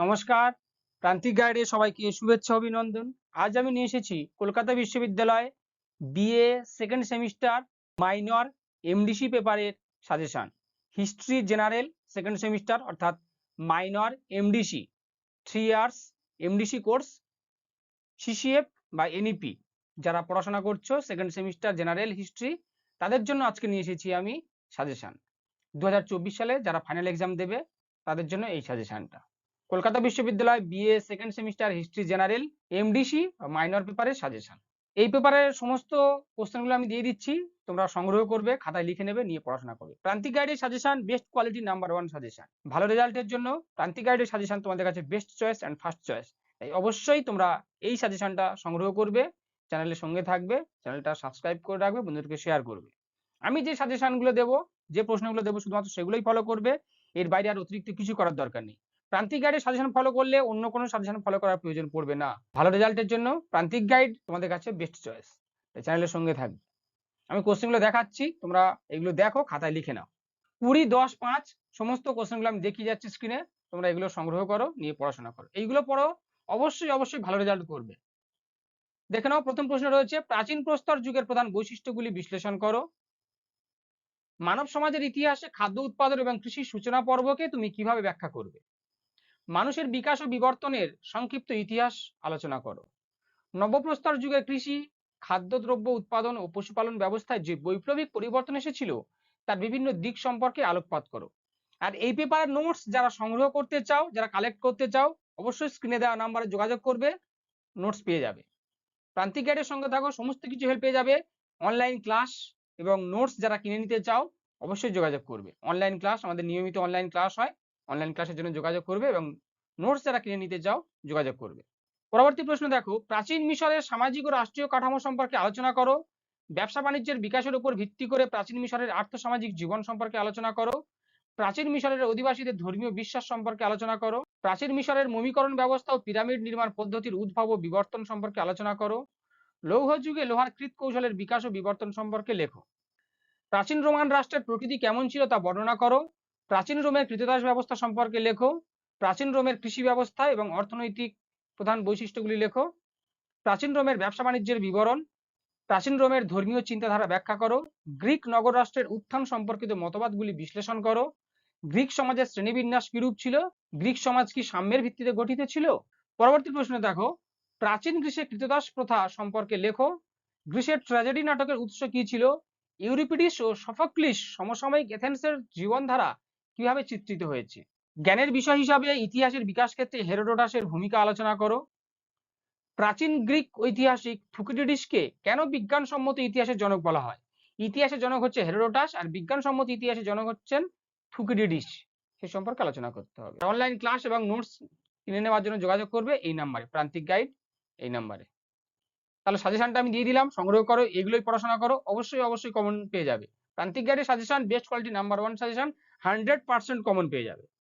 নমস্কার। প্রান্তিক গাইডে সবাইকে শুভেচ্ছা, অভিনন্দন। আজ আমি নিয়ে এসেছি কলকাতা বিশ্ববিদ্যালয় BA second semester minor MDC পেপারের suggestion history general second semester অর্থাৎ minor MDC three years MDC course CCF বা এনইপি যারা পড়াশোনা করছ সেকেন্ড সেমিস্টার জেনারেল হিস্ট্রি তাদের জন্য আজকে নিয়ে এসেছি আমি সাজেশন দু হাজার চব্বিশ সালে যারা ফাইনাল এক্সাম দেবে, তাদের জন্য এই সাজেশনটা কলকাতা বিশ্ববিদ্যালয় BA second semester history general MDC minor পেপারের সাজেশন এই পেপারের সমস্ত কোশ্চেনগুলো আমি দিয়ে দিচ্ছি, তোমরা সংগ্রহ করবে, খাতায় লিখে নেবে, নিয়ে পড়াশোনা করবে। প্রান্তিক গাইডের suggestion best quality number one suggestion ভালো রেজাল্টের জন্য প্রান্তিক গাইডের সাজেশন তোমাদের কাছে best choice and first choice তাই অবশ্যই তোমরা এই সাজেশনটা সংগ্রহ করবে চ্যানেলের সঙ্গে থাকবে চ্যানেলটা সাবস্ক্রাইব করে রাখবে, বন্ধুদেরকে শেয়ার করবে। আমি যে সাজেশনগুলো দেবো, যে প্রশ্নগুলো দেবো, শুধুমাত্র সেগুলোই ফলো করবে। এর বাইরে আর অতিরিক্ত কিছু করার দরকার নেই। প্রান্তিক গাইডের সাজেশন ফলো করলে অন্য কোনো সাজেশন ফলো করার প্রয়োজন পড়বে না। ভালো রেজাল্টের জন্য প্রান্তিক গাইড তোমাদের কাছে বেস্ট চয়েস চ্যানেলের সঙ্গে থাকবে। আমি কোশ্চেনগুলো দেখাচ্ছি, তোমরা এগুলো দেখো, খাতায় লিখে নাও। কুড়ি, দশ, পাঁচ, সমস্ত কোশ্চেনগুলো আমি দেখিয়ে যাচ্ছি স্ক্রিনে তোমরা এগুলো সংগ্রহ করো, নিয়ে পড়াশোনা করো। এইগুলো পড়ো, অবশ্যই অবশ্যই ভালো রেজাল্ট করবে। দেখে নাও, প্রথম প্রশ্ন রয়েছে, প্রাচীন প্রস্তর যুগের প্রধান বৈশিষ্ট্যগুলি বিশ্লেষণ করো। মানব সমাজের ইতিহাসে খাদ্য উৎপাদন এবং কৃষির সূচনা পর্বকে তুমি কীভাবে ব্যাখ্যা করবে? মানুষের বিকাশ ও বিবর্তনের সংক্ষিপ্ত ইতিহাস আলোচনা করো। নবপ্রস্তর যুগে কৃষি, খাদ্যদ্রব্য উৎপাদন ও পশুপালন ব্যবস্থায় যে বৈপ্লবিক পরিবর্তন এসেছিল, তার বিভিন্ন দিক সম্পর্কে আলোকপাত করো। আর এই পেপারের নোটস যারা সংগ্রহ করতে চাও, যারা কালেক্ট করতে চাও, অবশ্যই স্ক্রিনে দেওয়া নাম্বারে যোগাযোগ করবে নোটস পেয়ে যাবে। প্রান্তিক গাইডের সঙ্গে থাকো, সমস্ত কিছু হেল্প পেয়ে যাবে। অনলাইন ক্লাস এবং নোটস যারা কিনে নিতে চাও, অবশ্যই যোগাযোগ করবে। অনলাইন ক্লাস আমাদের নিয়মিত অনলাইন ক্লাস হয়। অনলাইন ক্লাসের জন্য যোগাযোগ করবে এবং নোটস যারা কিনে নিতে চাও যোগাযোগ করবে। পরবর্তী প্রশ্ন দেখো, প্রাচীন মিশরের সামাজিক ও রাষ্ট্রীয় কাঠামো সম্পর্কে আলোচনা করো। ব্যবসা বাণিজ্যের বিকাশের উপর ভিত্তি করে প্রাচীন মিশরের আর্থসামাজিক জীবন সম্পর্কে আলোচনা করো। প্রাচীন মিশরের অধিবাসীদের ধর্মীয় বিশ্বাস সম্পর্কে আলোচনা করো। প্রাচীন মিশরের মমিকরণ ব্যবস্থা ও পিরামিড নির্মাণ পদ্ধতির উদ্ভব ও বিবর্তন সম্পর্কে আলোচনা করো। লৌহ যুগে লোহার কৃত কৌশলের বিকাশ ও বিবর্তন সম্পর্কে লেখো। প্রাচীন রোমান রাষ্ট্রের প্রকৃতি কেমন ছিল তা বর্ণনা করো। প্রাচীন রোমের কৃতদাস ব্যবস্থা সম্পর্কে লেখো, প্রাচীন রোমের কৃষি ব্যবস্থা এবং অর্থনৈতিক প্রধান বৈশিষ্ট্যগুলি লেখো, প্রাচীন রোমের ব্যবসা বাণিজ্যের বিবরণ, প্রাচীন রোমের ধর্মীয় চিন্তাধারা ব্যাখ্যা করো, গ্রিক নগর রাষ্ট্রের উত্থান সম্পর্কিত মতবাদগুলি বিশ্লেষণ করো, গ্রিক সমাজের শ্রেণীবিন্যাস কিরূপ ছিল, গ্রিক সমাজ কি সাম্যের ভিত্তিতে গঠিত ছিল? পরবর্তী প্রশ্ন দেখো, প্রাচীন গ্রীসে কৃতদাস প্রথা সম্পর্কে লেখো, গ্রীসের ট্র্যাজেডি নাটকের উৎস কি ছিল? ইউরিপিডিস ও সফক্লিস সমসাময়িক এথেন্সের জীবনধারা কীভাবে চিত্রিত হয়েছে? জ্ঞানের বিষয় হিসাবে ইতিহাসের বিকাশ ক্ষেত্রে হেরোডোটাসের ভূমিকা আলোচনা করো। প্রাচীন গ্রিক ঐতিহাসিক থুকিডিডিসকে কেন বিজ্ঞানসম্মত ইতিহাসের জনক বলা হয়? ইতিহাসের জনক হচ্ছে হেরোডোটাস আর বিজ্ঞানসম্মত ইতিহাসের জনক হচ্ছেন থুকিডিডিস। সে সম্পর্কে আলোচনা করতে হবে। অনলাইন ক্লাস এবং নোটস কিনে নেওয়ার জন্য যোগাযোগ করবে এই নাম্বারে, প্রান্তিক গাইড এই নাম্বারে। তাহলে সাজেশনটা আমি দিয়ে দিলাম, সংগ্রহ করো, এগুলোই পড়াশোনা করো, অবশ্যই অবশ্যই কমন পেয়ে যাবে। প্রান্তিক গাইডের suggestion best quality number one suggestion hundred percent common পেয়ে যাবে।